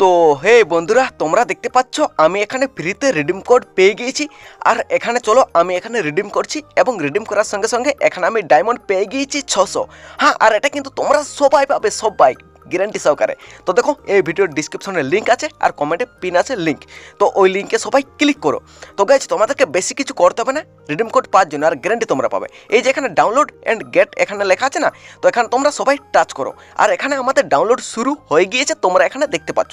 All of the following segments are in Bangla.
তো, হে বন্ধুরা, তোমরা দেখতে পাচ্ছ, আমি এখানে ফ্রিতে রিডিম কোড পেয়ে গিয়েছি। আর এখানে চলো, আমি এখানে রিডিম করছি এবং রিডিম করার সঙ্গে সঙ্গে এখানে আমি ডায়মন্ড পেয়ে গিয়েছি ছশো। হ্যাঁ আর এটা কিন্তু তোমরা সবাই পাবে, সবাই। গ্যারান্টি সহকারে। তো দেখো, এই ভিডিওর ডিসক্রিপশনে লিঙ্ক আছে আর কমেন্টে পিন আছে লিঙ্ক তো ওই লিঙ্কে সবাই ক্লিক করো। তো গাইজ তোমাদেরকে বেশি কিছু করতে হবে না রিডিম কোড পাওয়ার জন্য আর গ্যারান্টি তোমরা পাবে। এই যে এখানে ডাউনলোড অ্যান্ড গেট এখানে লেখা আছে না, তো এখানে তোমরা সবাই টাচ করো। আর এখানে আমাদের ডাউনলোড শুরু হয়ে গিয়েছে, তোমরা এখানে দেখতে পাচ্ছ।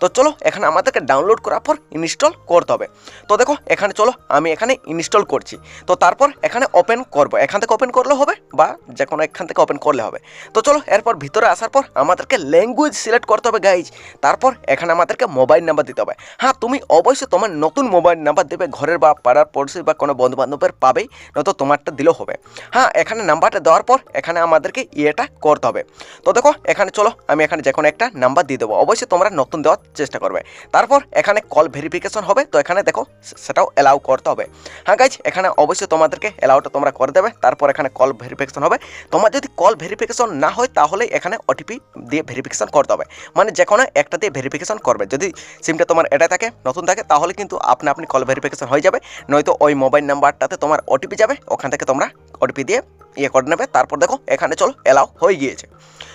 তো চলো, এখানে আমাদেরকে ডাউনলোড করার পর ইনস্টল করতে হবে। তো দেখো, এখানে চলো, আমি এখানে ইনস্টল করছি। তো তারপর এখানে ওপেন করব। এখান থেকে ওপেন করলে হবে বা যে কোনো এখান থেকে ওপেন করলে হবে। তো চলো, এরপর ভিতরে আসার পর আমাদেরকে ল্যাঙ্গুয়েজ সিলেক্ট করতে হবে গাইজ তারপর এখানে আমাদেরকে মোবাইল নাম্বার দিতে হবে। হ্যাঁ তুমি অবশ্যই তোমার নতুন মোবাইল নাম্বার দেবে, ঘরের বা পাড়ার পড়শি বা কোনো বন্ধু বান্ধবের পাবেই, নয়তো তোমারটা দিলেও হবে। হ্যাঁ এখানে নাম্বারটা দেওয়ার পর এখানে আমাদেরকে ইয়েটা করতে হবে। তো দেখো, এখানে চলো, আমি এখানে যে কোনো একটা নাম্বার দিয়ে দেবো। অবশ্যই তোমরা নতুন দেওয়ার চেষ্টা করবে। তারপর এখানে কল ভেরিফিকেশন হবে, তো এখানে দেখো সেটাও অ্যালাউ করতে হবে। হ্যাঁ গাইজ এখানে অবশ্যই তোমাদেরকে অ্যালাউটা তোমরা করে দেবে। তারপর এখানে কল ভেরিফিকেশন হবে। তোমার যদি কল ভেরিফিকেশন না হয়, তাহলে এখানে ওটিপি দিয়ে ভেরিফিকেশন করতে হবে। মানে যে কোনো একটা দিয়ে ভেরিফিকেশন করবে। যদি সিমটা তোমার এটা থাকে, নতুন থাকে, তাহলে কিন্তু আপনি আপনি কল ভেরিফিকেশন হয়ে যাবে। নয়তো ওই মোবাইল নাম্বারটাতে তোমার ওটিপি যাবে, ওখান থেকে তোমরা ওটিপি দিয়ে ইয়ে করে নেবে। তারপর দেখো, এখানে চলো অ্যালাউ হয়ে গিয়েছে।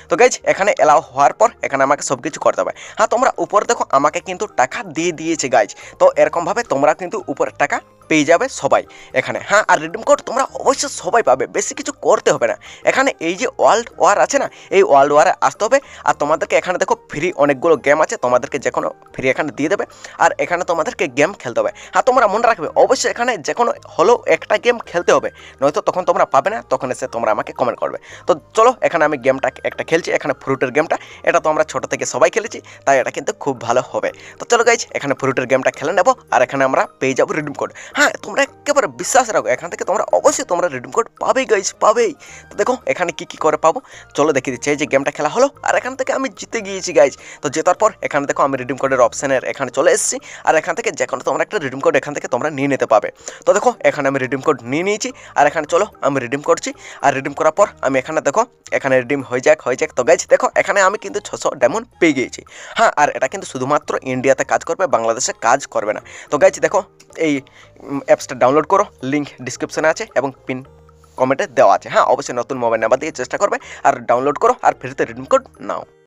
তো গাইজ এখানে অ্যালাউ হওয়ার পর এখানে আমাকে সব কিছু করতে হবে। হ্যাঁ তোমরা উপরে দেখো, আমাকে কিন্তু টাকা দিয়ে দিয়েছে গাইজ তো এরকমভাবে তোমরা কিন্তু উপরে টাকা পেয়ে যাবে সবাই এখানে। হ্যাঁ আর রিডিম কোড তোমরা অবশ্যই সবাই পাবে, বেশি কিছু করতে হবে না। এখানে এই যে ওয়ার্ল্ড ওয়ার আছে না, এই ওয়ার্ল্ড ওয়ারে আসতে হবে। আর তোমাদেরকে এখানে দেখো ফ্রি অনেকগুলো গেম আছে, তোমাদেরকে যে কোনো ফ্রি এখানে দিয়ে দেবে। আর এখানে তোমাদেরকে গেম খেলতে হবে। হ্যাঁ তোমরা মনে রাখবে, অবশ্যই এখানে যে কোনো হলেও একটা গেম খেলতে হবে। নয়তো তখন তোমরা পাবে না, তখন এসে তোমরা আমাকে কমেন্ট করবে। তো চলো, এখানে আমি গেমটা একটা খেলছি, এখানে ফ্রুটের গেমটা এটা তো আমরা ছোটো থেকে সবাই খেলেছি, তাই এটা কিন্তু খুব ভালো হবে। তো চলো গাইজ এখানে ফ্রুটের গেমটা খেলে নেব, আর এখানে আমরা পেয়ে যাব রিডিম কোড হ্যাঁ তোমরা একেবারে বিশ্বাস রাখো, এখান থেকে তোমরা অবশ্যই তোমরা রিডিম কোড পাবেই গাইজ পাবেই। তো দেখো, এখানে কি কি করে পাবো? চলো দেখে দিচ্ছি, এই যে গেমটা খেলা হলো, আর এখান থেকে আমি জিতে গিয়েছি গাইজ তো জেতার পর এখানে দেখো, আমি রিডিম কোডের অপশানের এখানে চলে এসেছি, আর এখান থেকে যে কোনো তোমরা একটা রিডিম কোড এখান থেকে তোমরা নিয়ে নিতে পাবে। তো দেখো, এখানে আমি রিডিম কোড নিয়ে নিয়েছি, আর এখানে চলো, আমি রিডিম করছি, আর রিডিম করার পর আমি এখানে দেখো, এখানে রিডিম হয়ে যাক হয়ে যাক। তো গাইজ দেখো, এখানে আমি কিন্তু ছশো ডায়মন্ড পেয়ে গিয়েছি। হ্যাঁ আর এটা কিন্তু শুধুমাত্র ইন্ডিয়াতে কাজ করবে, বাংলাদেশে কাজ করবে না। তো গাইজ দেখো, এই অ্যাপসটা ডাউনলোড করো লিঙ্ক ডিসক্রিপশানে আছে এবং পিন কমেন্টে দেওয়া আছে। হ্যাঁ অবশ্যই নতুন মোবাইল নাম্বার দিয়ে চেষ্টা করবে আর ডাউনলোড করো আর ফ্রিতে রিডিম কোড নাও।